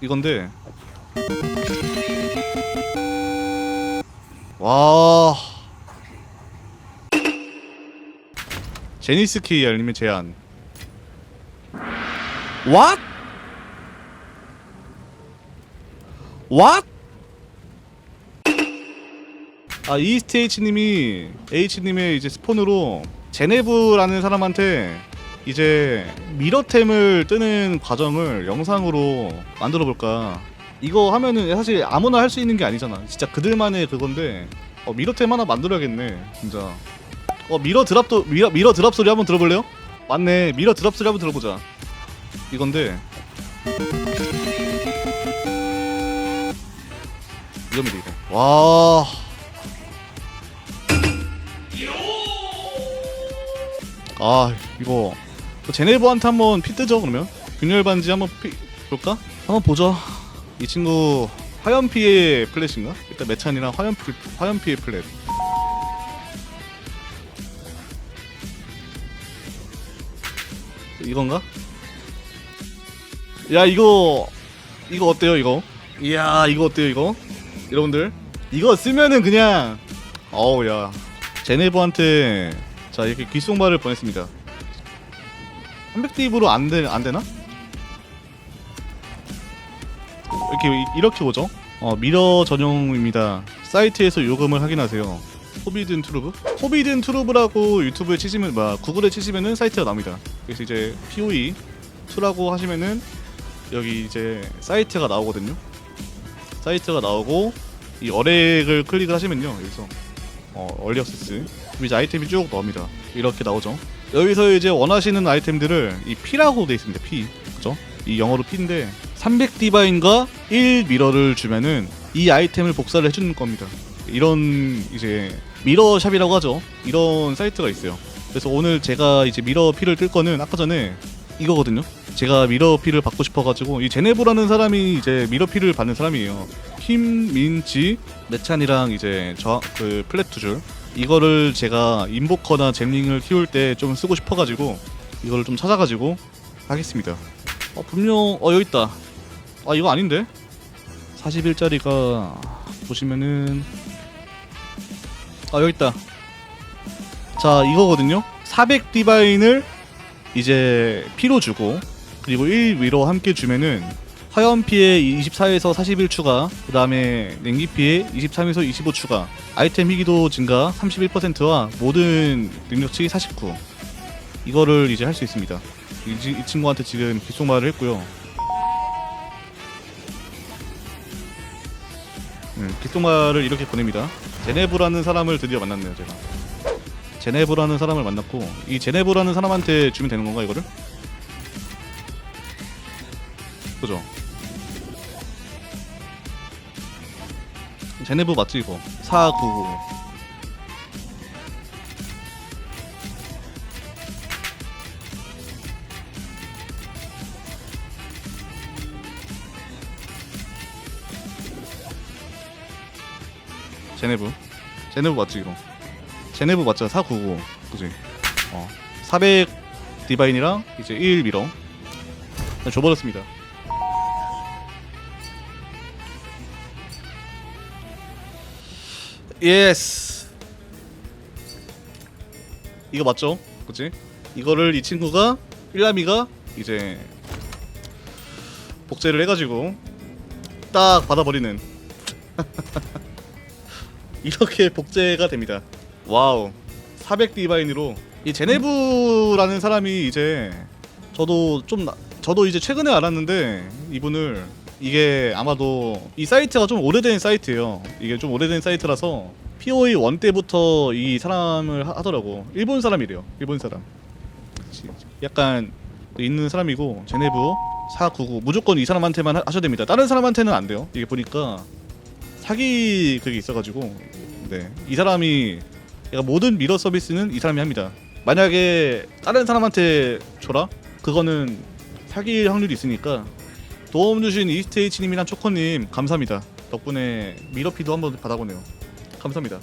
이건데. 와. 제니스 K 알림의 제안 What? 아 이스트 H님이 H님의 이제 스폰으로 제네브라는 사람한테 이제 미러템을 뜨는 과정을 영상으로 만들어 볼까. 이거 하면은 사실 아무나 할 수 있는 게 아니잖아. 진짜 그들만의 그건데 어, 미러템 하나 만들어야겠네 진짜. 어 미러 드랍도 미러, 미러 드랍 소리 한번 들어볼래요? 맞네 미러 드랍 소리 한번 들어보자. 이건데. 이겁니다 이거. 와. 아 이거 제네버한테 한번 피 뜨죠 그러면 균열 반지 한번 피 볼까? 한번 보죠 이 친구 화염피의 플랫인가? 일단 메찬이랑 화염피 화염피의 플랫 이건가? 야 이거 이거 어때요 이거? 이야 이거 어때요 이거? 여러분들 이거 쓰면은 그냥 어우 야 제네버한테 자 이렇게 귓속말을 보냈습니다 300딥으로 안, 되, 안 되나? 이렇게 이렇게 오죠. 어 미러 전용입니다. 사이트에서 요금을 확인하세요. 호비든 트루브? 호비든 트루브라고 유튜브에 치시면 뭐 구글에 치시면은 사이트가 나옵니다. 그래서 이제 POE 2라고 하시면은 여기 이제 사이트가 나오거든요. 사이트가 나오고 이 어렉을 클릭을 하시면요. 여기서 어, 얼리 액세스 이제 아이템이 쭉 나옵니다. 이렇게 나오죠. 여기서 이제 원하시는 아이템들을 이 P라고 돼 있습니다. P. 그죠? 이 영어로 P인데 300 디바인과 1 미러를 주면은 이 아이템을 복사를 해주는 겁니다. 이런 이제 미러샵이라고 하죠. 이런 사이트가 있어요. 그래서 오늘 제가 이제 미러 P를 뜰 거는 아까 전에 이거거든요. 제가 미러 P를 받고 싶어가지고 이 제네브라는 사람이 이제 미러 P를 받는 사람이에요. 김민지 네찬이랑 이제 저그 플랫 두줄 이거를 제가 인보커나 잼링을 키울 때 좀 쓰고 싶어가지고 이거를 좀 찾아가지고 하겠습니다. 어 분명 어 여기 있다. 아 이거 아닌데? 41짜리가 보시면은 아 여기 있다. 자 이거거든요. 400 디바인을 이제 피로 주고 그리고 1 위로 함께 주면은 화염 피해 24에서 41 추가, 그 다음에 냉기 피해 23에서 25 추가, 아이템 희귀도 증가 31%와 모든 능력치 49. 이거를 이제 할 수 있습니다. 이, 지- 이 친구한테 지금 귓속말을 했고요. 음, 귓속말을 이렇게 보냅니다. 제네브라는 사람을 드디어 만났네요, 제가. 제네브라는 사람을 만났고 이 제네브라는 사람한테 주면 되는 건가 이거를? 그죠? 제네브 맞지 이거? 499 제네브. 제네브 맞지 이거? 제네브 맞죠 499 그지? 어400 디바인이랑 이제 1 미러 줘버렸습니다 예스 이거 맞죠? 그치? 이거를 이 친구가 일라미가 이제 복제를 해가지고 딱 받아버리는. 이렇게 복제가 됩니다. 와우. 400 디바인으로. 이 제네브라는 사람이 이제 저도 좀 나- 저도 이제 최근에 알았는데 이분을 이게 아마도 이 사이트가 좀 오래된 사이트예요. 이게 좀 오래된 사이트라서 POE 1 때부터 이 사람을 하- 하더라고. 일본 사람이래요. 일본 사람. 약간 있는 사람이고 제네브 499 무조건 이 사람한테만 하- 하셔야 됩니다. 다른 사람한테는 안 돼요. 이게 보니까 사기 그게 있어가지고 네 이 사람이 얘가 모든 미러 서비스는 이 사람이 합니다. 만약에 다른 사람한테 줘라 그거는 사기일 확률이 있으니까 도움 주신 이스테이치님이랑 초코님 감사합니다. 덕분에 미러피도 한번 받아보네요. 감사합니다.